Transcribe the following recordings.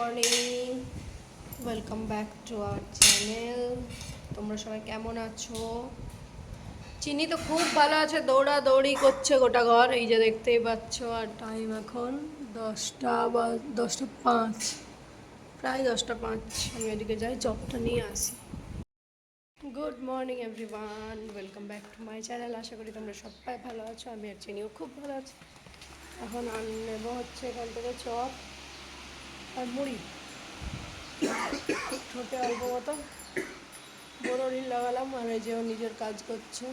Morning welcome back to our channel তোমরা সবাই কেমন আছো? চিনি তো খুব ভালো আছে দৌড়া দৌড়ি করছে গোটা ঘর, এই যে দেখতেই পাচ্ছ, আর টাইম এখন দশটা বা, দশটা পাঁচ, প্রায় দশটা পাঁচ। আমি এদিকে যাই চপটা নিয়ে আসি। Good morning everyone welcome back to my channel আশা করি তোমরা সবাই ভালো আছো, আমি আর চিনিও খুব ভালো আছি। এখন নেব হচ্ছে এখান থেকে চপ আর মুড়ি। ঠোঁটে অল্প মতো। বড় রিল লাগালাম, আর এই যে নিজের কাজ করছে।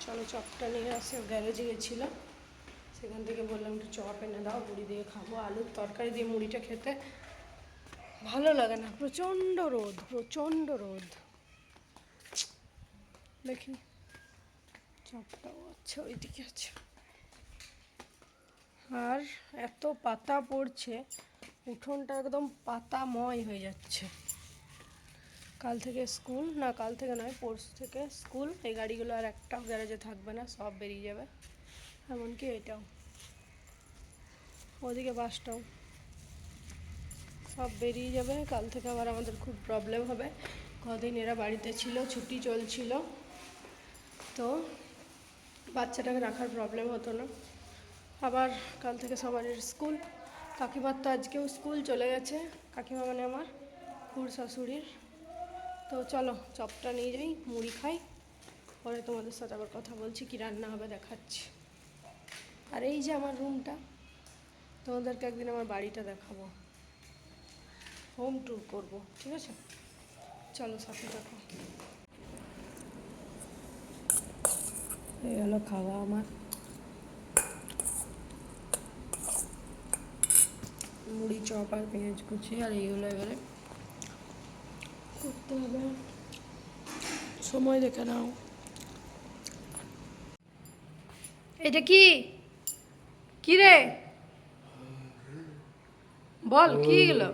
চলো চপটা নিয়ে আসে গ্যারেজে গেছিল। সেখান থেকে বললাম, একটু চপ এনে দাও, মুড়ি দিয়ে খাব। আলুর তরকারি দিয়ে মুড়িটা খেতে ভালো লাগে না। প্রচণ্ড রোদ প্রচণ্ড রোদ। দেখি, চপটাও আচ্ছা ওইদিকে আছে। আর এত পাতা পড়ছে, উঠোনটা একদম পাতাময় হয়ে যাচ্ছে। কাল থেকে স্কুল, না কাল থেকে নয়, পরশু থেকে স্কুল, এই গাড়িগুলো আর একটাও গ্যারেজে থাকবে না, সব বেরিয়ে যাবে। এমনকি এটাও। ওদিকে বাসটাও। সব বেরিয়ে যাবে, কাল থেকে আবার আমাদের খুব প্রবলেম হবে। কদিন এরা বাড়িতে ছিল, ছুটি চলছিল। তো বাচ্চাটাকে রাখার প্রবলেম হতো না। আবার কাল থেকে সবারই স্কুল। কাকিমার তো আজকেও স্কুল চলে গেছে। কাকিমা মানে আমার খুর শাশুড়ির তো চলো, চপটা নিয়ে যাই, মুড়ি খাই। পরে তোমাদের সাথে আবার কথা বলছি, কি রান্না হবে দেখাচ্ছি। আর এই যে আমার রুমটা তোমাদেরকে একদিন আমার বাড়িটা দেখাবো। হোম ট্যুর করব, ঠিক আছে? চলো, সাথে দেখো এই হলো খাওয়া আমার। মুড়ি চপ আর পেঁয়াজ কুচি আর এইগুলো এবারে করতে হবে। সময় দেখে নাও। এটা কি? কি রে? বল কি গেলো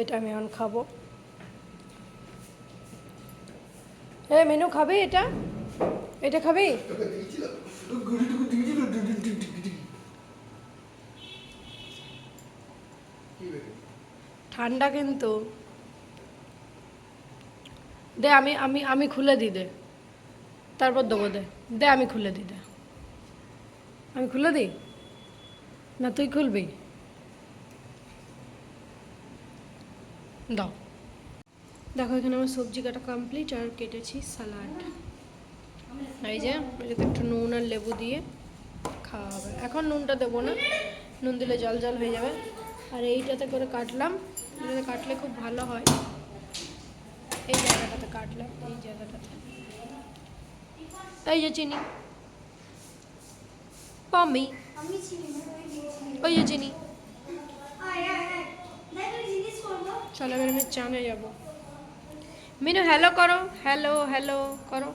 এটা আমি এখন খাব। এ মেনু খাবি এটা? এটা খাবি? ঠান্ডা কিন্তু। দে, আমি আমি আমি খুলে দিই দে। তারপর দেবো, দে। দে, আমি খুলে দিই দে। আমি খুলে দিই না, তুই খুলবি? দাও। দেখো এখানে আমার সবজি কাটা কমপ্লিট আর কেটেছি স্যালাড এই যে এটাতে একটু নুন আর লেবু দিয়ে খাওয়া হবে। এখন নুনটা দেবো না নুন দিলে জল জল হয়ে যাবে। আর এইটাতে করে কাটলাম এটাতে কাটলে খুব ভালো হয়। এই জায়গাটাতে কাটলাম এই জায়গাটাতে। এই যে চিনি। পামি। ওই যে চিনি আয়, আয়, আয়। দেখ, ওই জিনিস করব। চলো এবার আমি চানে যাব। মিনু হ্যালো করো। হ্যালো হ্যালো করো।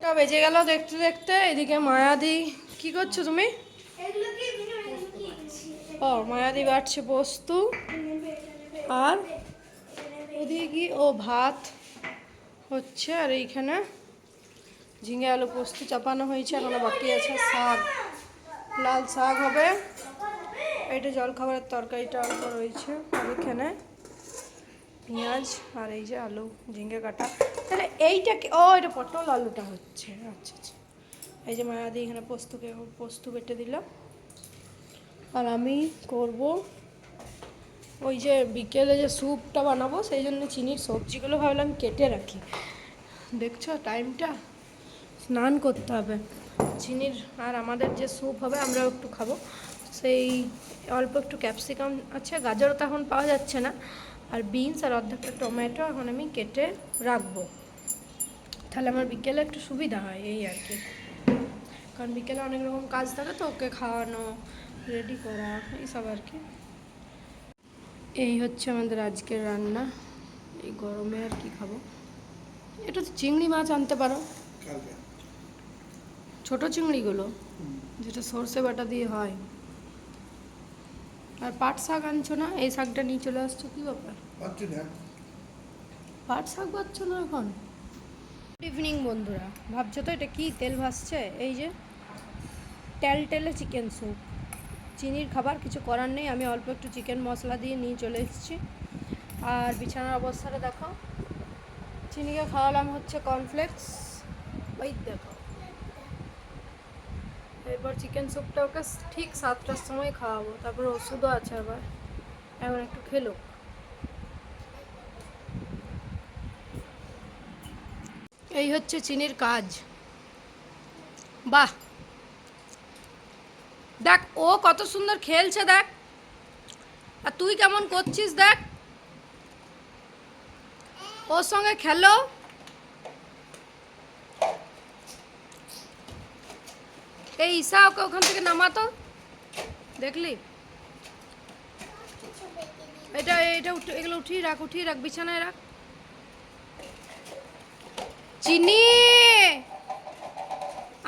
তা বেজে গেল দেখতে দেখতে এদিকে মায়াদি কি করছ তুমি? ও মায়াদি বাড়ছে পোস্তু আর ওদিকে ও ভাত হচ্ছে আর এইখানে ঝিঙে আলু পোস্ত চাপানো হয়েছে এখনও বাকি আছে শাক। লাল শাক হবে। এটা জলখাবারের তরকারিটা অল্প রয়েছে আর এখানে পেঁয়াজ আর এই যে আলু, ঝিঙে কাটা। তাহলে এইটা কি ও, এটা পটল আলুটা হচ্ছে। আচ্ছা আচ্ছা। এই যে মায়াদি এখানে পোস্তকে, পোস্ত বেটে দিলাম আর আমি করব ওই যে বিকেলে যে স্যুপটা বানাবো, সেই জন্য চিনির সবজিগুলো ভাবলাম কেটে রাখি। দেখছ টাইমটা? স্নান করতে হবে। চিনির আর আমাদের যে স্যুপ হবে, আমরাও একটু খাব। সেই অল্প একটু ক্যাপসিকাম আছে গাজরও তো এখন পাওয়া যাচ্ছে না আর বিনস আর অর্ধেকটা টমেটো এখন আমি কেটে রাখব। তাহলে আমার বিকেলে একটু সুবিধা হয় এই আর কি। কারণ বিকেলে অনেক রকম কাজ থাকে তো ওকে খাওয়ানো রেডি করা এইসব আর কি। এই হচ্ছে আমাদের আজকের রান্না। এই গরমে আর কি খাব? এটা তো চিংড়ি মাছ আনতে পারো। ছোট চিংড়িগুলো যেটা সর্ষে বাটা দিয়ে হয়। আর পাট শাক আনছো না? এই শাকটা নিয়ে চলে আসছো কি ব্যাপার? পাট শাক পাচ্ছ না এখন? গুড ইভিনিং বন্ধুরা। ভাবছ তো এটা কি তেল ভাসছে? এই যে তেল টেলে চিকেন স্যুপ চিনির খাবার কিছু করার নেই আমি অল্প একটু চিকেন মশলা দিয়ে নিয়ে চলে এসেছি। আর বিছানার অবস্থাটা দেখো। চিনিকে খাওয়ালাম হচ্ছে কর্নফ্লেক্স ওই দেখো। এরপর চিকেন স্যুপটা ওকে ঠিক সাতটার সময় খাওয়াবো, তারপরে ওষুধও আছে আবার। এখন একটু খেলো। এই হচ্ছে চিনির কাজ। বাহ! দেখ, ও কত সুন্দর খেলছে, দেখ। আর তুই কেমন করছিস, দেখ। ওর সঙ্গে খেলো। এই ঈশা ওকে ওখান থেকে নামাতো দেখলি? এটা এটা এগুলো উঠিয়ে রাখ উঠিয়ে রাখ, বিছানায় রাখ। চিনি!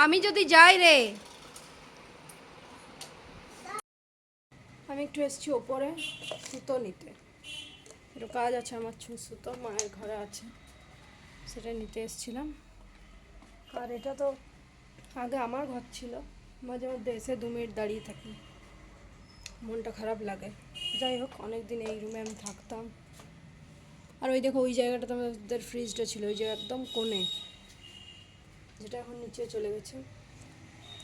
আমি যদি যাই রে। আমি একটু এসেছি ওপরে, সুতো নিতে। একটু কাজ আছে আমার সুতো, মায়ের ঘরে আছে। সেটা নিতে এসেছিলাম। আর এটা তো আগে আমার ঘর ছিল, মাঝে মধ্যে এসে দু মিনিট দাঁড়িয়ে থাকি। মনটা খারাপ লাগে। যাই হোক অনেক দিন এই রুমে আমি থাকতাম। আর ওই দেখো, ওই জায়গাটাতে আমাদের ফ্রিজটা ছিল, ওই জায়গা একদম কোণে, যেটা এখন নিচে চলে গেছে।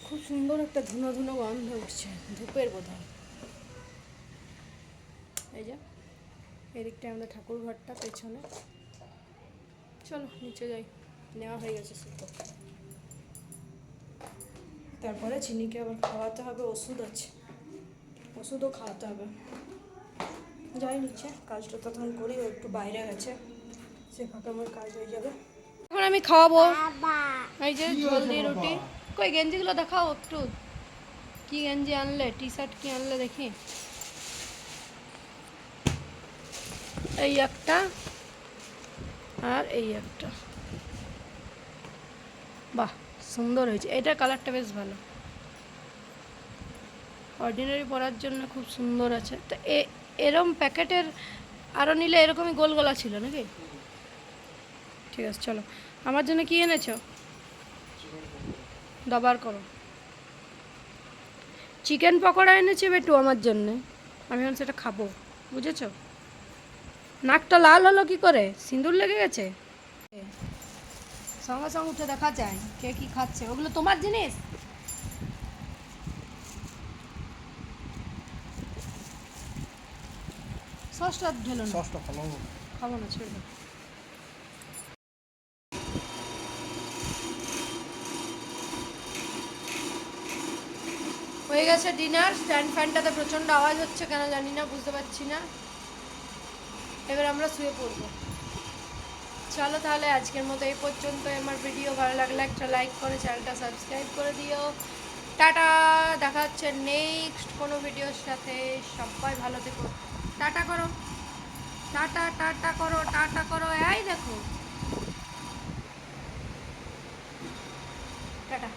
খুব সুন্দর একটা ধুনো ধুনো গন্ধ উঠছে, ধূপের বোধহয়। এই যে, এদিকটা আমাদের ঠাকুর ঘরটা, পেছনে। চলো, নিচে যাই। নেওয়া হয়ে গেছে সুতো তারপরে চিনিকে আবার খাওয়াতে হবে ওষুধ আছে। ওষুধও খাওয়াতে হবে। যাই নিচ্ছে কাজটা তখন করি ও একটু বাইরে গেছে। সে ফাঁকা আমার কাজ হয়ে যাবে। এখন আমি খাওয়াবো। এই যে জল দিয়ে রুটি। কই গেঞ্জিগুলো দেখাও একটু। কি গেঞ্জি আনলে? টি শার্ট কি আনলে দেখি। এই একটা আর এই একটা। বাহ। সুন্দর হয়েছে। এটার কালারটা বেশ ভালো। অর্ডিনারি পরার জন্য খুব সুন্দর আছে। তো এ, এরম প্যাকেটের আরও নিলে এরকমই গোল গলা ছিল নাকি? ঠিক আছে, চলো। আমার জন্য কি এনেছো? দাবার করো। চিকেন পকোড়া এনেছে বেটু আমার জন্যে। আমি এখন সেটা খাব। বুঝেছ? নাকটা লাল হলো কি করে? সিঁদুর লেগে গেছে? সঙ্গে সঙ্গে উঠে দেখা যায় কে কি খাচ্ছে। ওগুলো তোমার জিনিস? সসটা ঢেলো না। সসটা হবে। খাব না ছেড়ে দাও। হয়ে গেছে ডিনার। স্ট্যান্ড ফ্যানটাতে প্রচণ্ড আওয়াজ হচ্ছে কেন জানি না বুঝতে পারছি না। এবার আমরা শুয়ে পড়ব। চলো তাহলে আজকের মতো এই পর্যন্ত আমার ভিডিও ভালো লাগলে একটা লাইক করে চ্যানেলটা সাবস্ক্রাইব করে দিও। টাটা, দেখা হচ্ছে নেক্সট কোনো ভিডিওর সাথে। সবাই ভালো থেকো। টাটা করো। টাটা টাটা করো টাটা করো। এই দেখো। টাটা।